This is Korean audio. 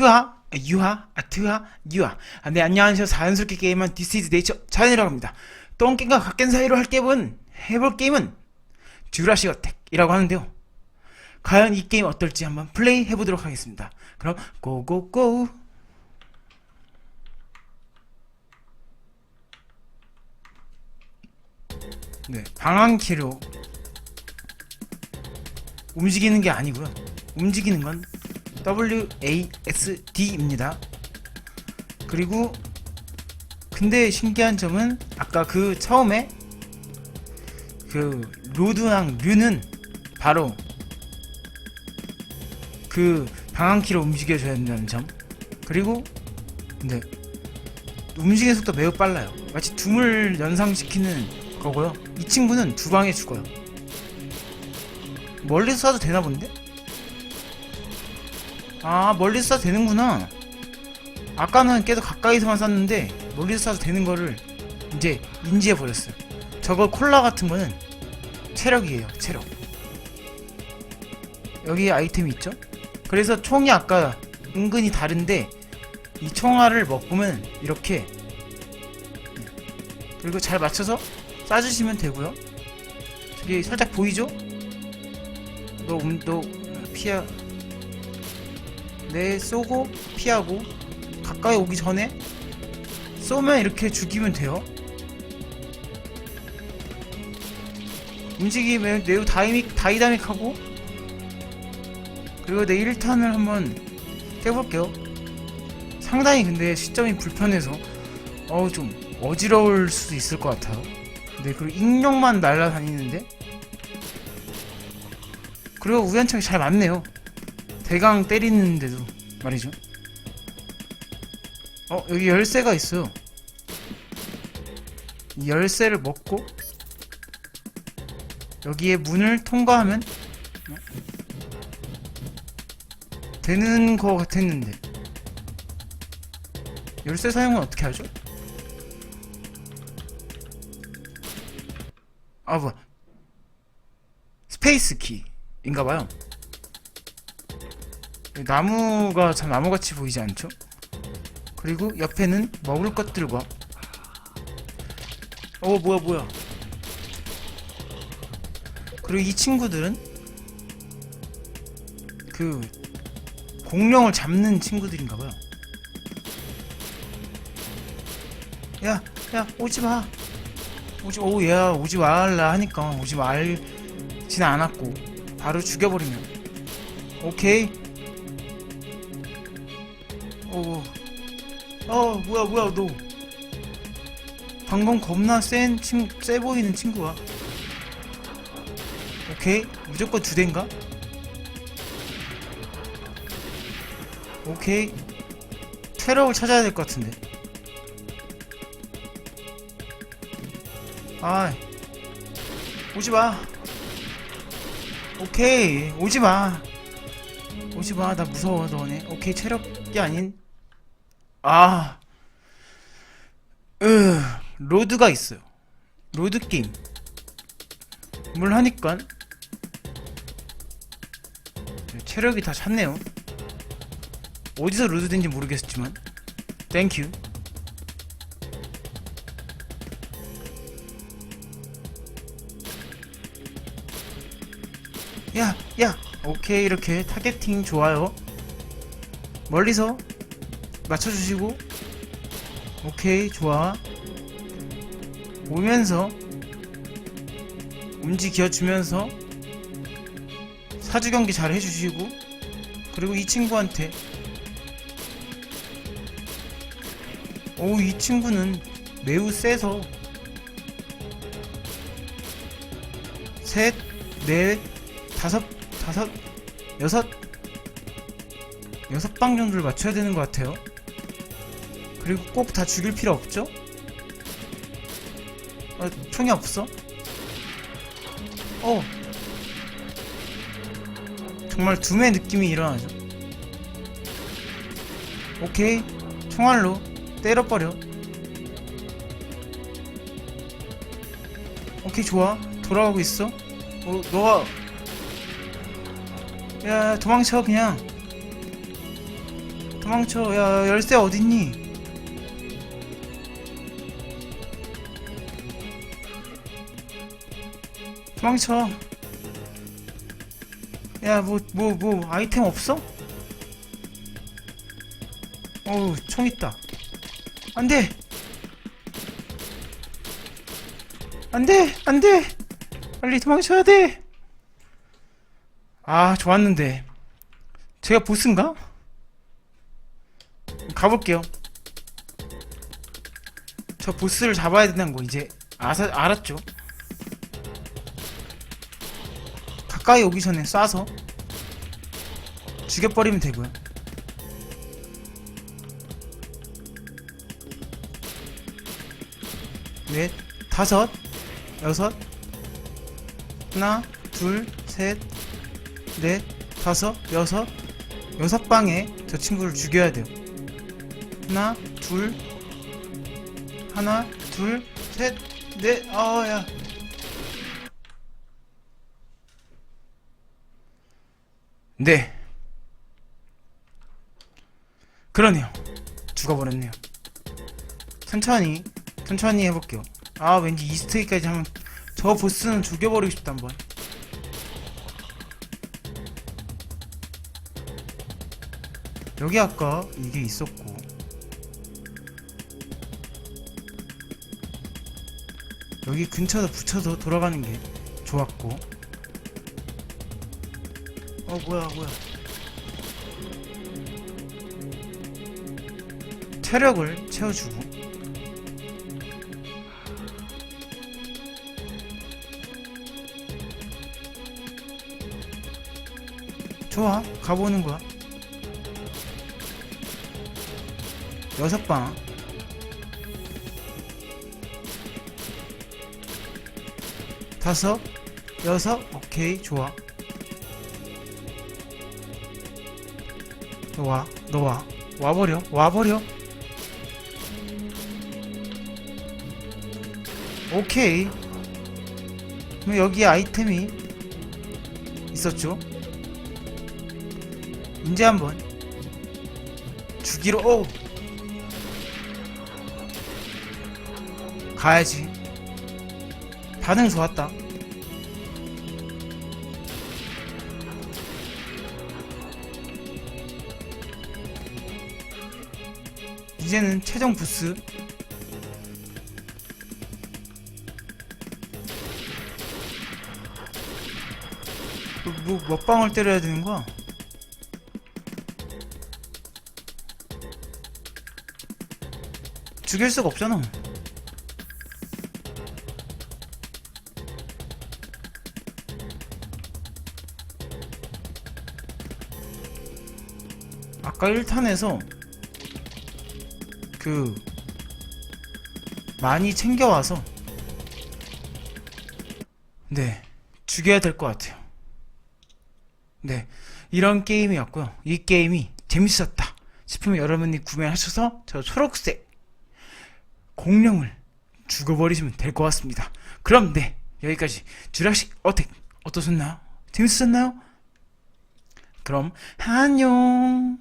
트하 유하 아 트하 유하. 아, 네 안녕하세요. 자연스럽게 게임한 디스 이즈 네이처 자연이라고 합니다. 똥게임과 갓겜 사이로 할 게임은 해볼 게임은 듀라시 어택이라고 하는데요. 과연 이 게임 어떨지 한번 플레이 해보도록 하겠습니다. 그럼 고고고. 네 방황키로 움직이는 게 아니고요. 움직이는 건 WASD입니다. 그리고 근데 신기한 점은 아까 그 처음에 그 로드랑 류는 바로 그 방향키로 움직여줘야 된다는 점 그리고 근데 움직이는 속도 매우 빨라요 마치 둠을 연상시키는 거고요 이 친구는 두 방에 죽어요 멀리서 쏴도 되나 본데? 아 멀리서 쏴도 되는구나. 아까는 계속 가까이서만 쐈는데 멀리서 쏴도 되는 거를 이제 인지해 버렸어요. 저거 콜라 같은 거는 체력이에요 체력. 여기 아이템이 있죠? 그래서 총이 아까 은근히 다른데 이 총알을 먹으면 이렇게 그리고 잘 맞춰서 쏴주시면 되고요. 저기 살짝 보이죠? 너, 음, 너 피하 네 쏘고 피하고 가까이 오기 전에 쏘면 이렇게 죽이면 돼요. 움직임이 매- 매우 다이믹, 다이다믹하고 그리고 내 1탄을 한번 해볼게요. 상당히 근데 시점이 불편해서 어우 좀 어지러울 수도 있을 것 같아요. 네 그리고 익룡만 날아다니는데? 그리고 우연찮게 잘 맞네요 대강 때리는데도 말이죠. 어 여기 열쇠가 있어요. 이 열쇠를 먹고 여기에 문을 통과하면 어? 되는 거 같았는데 열쇠 사용은 어떻게 하죠? 아뭐 스페이스 키인가봐요. 나무가 참 나무같이 보이지 않죠? 그리고 옆에는 먹을 것들과 어 뭐야 뭐야 그리고 이 친구들은 그 공룡을 잡는 친구들인가봐요 야, 야, 오지 마. 오지, 오, 야, 오지 말라 하니까 오지 말지는 않았고 바로 죽여버리면 오케이. 어, 어, 뭐야, 뭐야, 너. 방금 겁나 센 친, 세 보이는 친구야. 오케이. 무조건 두 대인가? 오케이. 테러를 찾아야 될 것 같은데. 아, 오지 마. 오케이. 오지 마. 오지 마. 나 무서워, 너네. 오케이. 체력 이 아닌 아, 으, 로드가 있어요. 로드 게임. 뭘 하니까 체력이 다 찼네요. 어디서 로드된지 모르겠지만, 땡큐. 야, 야, 오케이 이렇게 타겟팅 좋아요. 멀리서 맞춰주시고 오케이 좋아. 오면서 움직여주면서 사주 경기 잘 해주시고 그리고 이 친구한테. 오 이 친구는 매우 세서. 셋, 넷, 다섯, 다섯, 여섯 여섯 방 정도를 맞춰야 되는 것 같아요. 그리고 꼭 다 죽일 필요 없죠? 어, 총이 없어? 어. 정말 둠의 느낌이 일어나죠. 오케이. 총알로 때려버려. 오케이, 좋아. 돌아가고 있어. 어, 너가. 야, 도망쳐, 그냥. 도망쳐. 야, 열쇠 어딨니? 도망쳐. 야, 뭐, 뭐, 뭐, 아이템 없어? 어우, 총 있다. 안 돼! 안 돼! 안 돼! 빨리 도망쳐야 돼! 아, 좋았는데. 제가 보스인가? 가볼게요. 저 보스를 잡아야 된다는 거 이제 아사, 알았죠? 가까이 오기 전에 쏴서 죽여버리면 되고요. 넷, 다섯, 여섯, 하나, 둘, 셋, 넷, 다섯, 여섯, 여섯 방에 저 친구를 죽여야 돼요. 하나, 둘, 하나, 둘, 셋, 넷, 어, 야. 네. 그러네요. 죽어버렸네요. 천천히, 천천히 해볼게요. 아, 왠지 이스트에까지 하면 저 보스는 죽여버리고 싶다, 한번. 여기 아까 이게 있었고 여기 근처에다 붙여서 돌아가는 게 좋았고. 어 뭐야 뭐야. 체력을 채워주고. 좋아 가보는 거야. 여섯 방 다섯 여섯 오케이 좋아. 너 와 너 와. 와버려 와버려. 오케이. 그럼 여기 아이템이 있었죠? 이제 한번 주기로. 오! 가야지. 반응 좋았다. 이제는 최종 부스. 뭐, 뭐, 몇 방울 때려야 되는 거야? 죽일 수가 없잖아. 아까 1탄에서 그 많이 챙겨와서 네 죽여야 될 것 같아요. 네 이런 게임이었고요. 이 게임이 재밌었다 싶으면 여러분이 구매하셔서 저 초록색 공룡을 죽어버리시면 될 것 같습니다. 그럼 네 여기까지 주라식 어택 어떠셨나요? 재밌으셨나요? 그럼 안녕.